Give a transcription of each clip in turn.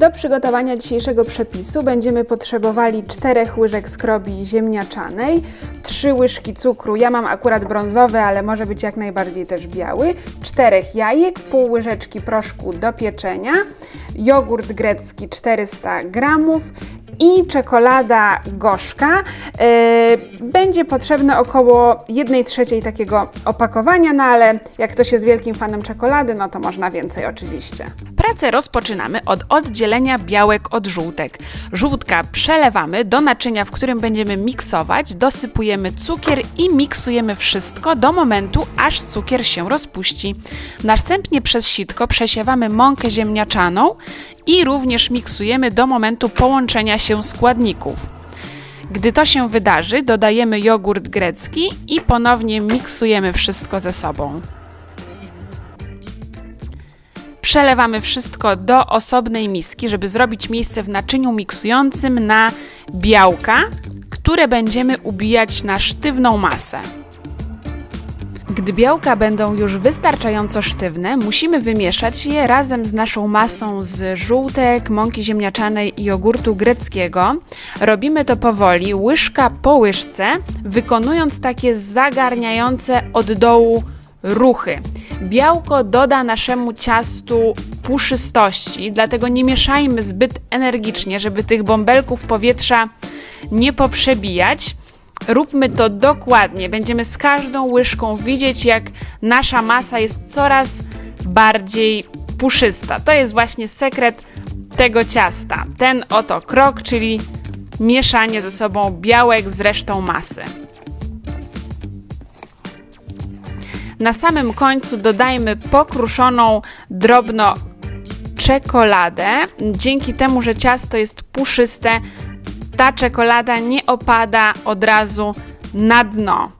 Do przygotowania dzisiejszego przepisu będziemy potrzebowali 4 łyżek skrobi ziemniaczanej, 3 łyżki cukru, ja mam akurat brązowy, ale może być jak najbardziej też biały, 4 jajek, pół łyżeczki proszku do pieczenia, jogurt grecki 400 gramów i czekolada gorzka. Yy, będzie potrzebne około 1 trzeciej takiego opakowania, no ale jak ktoś jest wielkim fanem czekolady, no to można więcej oczywiście. Pracę rozpoczynamy od oddzielenia białek od żółtek. Żółtka przelewamy do naczynia, w którym będziemy miksować, dosypujemy cukier i miksujemy wszystko do momentu, aż cukier się rozpuści. Następnie przez sitko przesiewamy mąkę ziemniaczaną i również miksujemy do momentu połączenia się składników. Gdy to się wydarzy, dodajemy jogurt grecki i ponownie miksujemy wszystko ze sobą. Przelewamy wszystko do osobnej miski, żeby zrobić miejsce w naczyniu miksującym na białka, które będziemy ubijać na sztywną masę. Gdy białka będą już wystarczająco sztywne, musimy wymieszać je razem z naszą masą z żółtek, mąki ziemniaczanej i jogurtu greckiego. Robimy to powoli, łyżka po łyżce, wykonując takie zagarniające od dołu ruchy. Białko doda naszemu ciastu puszystości, dlatego nie mieszajmy zbyt energicznie, żeby tych bąbelków powietrza nie poprzebijać. Róbmy to dokładnie. Będziemy z każdą łyżką widzieć, jak nasza masa jest coraz bardziej puszysta. To jest właśnie sekret tego ciasta. Ten oto krok, czyli mieszanie ze sobą białek z resztą masy. Na samym końcu dodajmy pokruszoną drobno czekoladę. Dzięki temu, że ciasto jest puszyste, ta czekolada nie opada od razu na dno.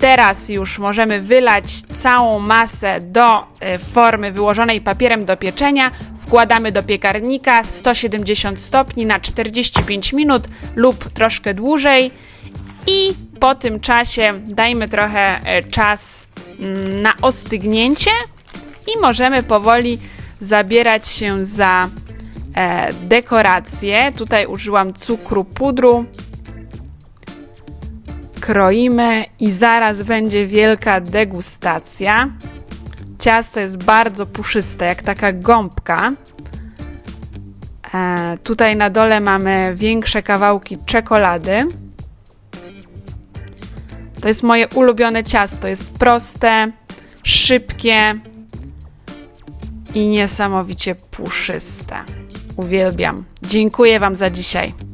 Teraz już możemy wylać całą masę do e, formy wyłożonej papierem do pieczenia. Wkładamy do piekarnika 170 stopni na 45 minut lub troszkę dłużej. I po tym czasie dajmy trochę e, czas mm, na ostygnięcie i możemy powoli zabierać się za e, dekorację. Tutaj użyłam cukru pudru. Kroimy i zaraz będzie wielka degustacja. Ciasto jest bardzo puszyste, jak taka gąbka. E, tutaj na dole mamy większe kawałki czekolady. To jest moje ulubione ciasto. Jest proste, szybkie i niesamowicie puszyste. Uwielbiam. Dziękuję Wam za dzisiaj.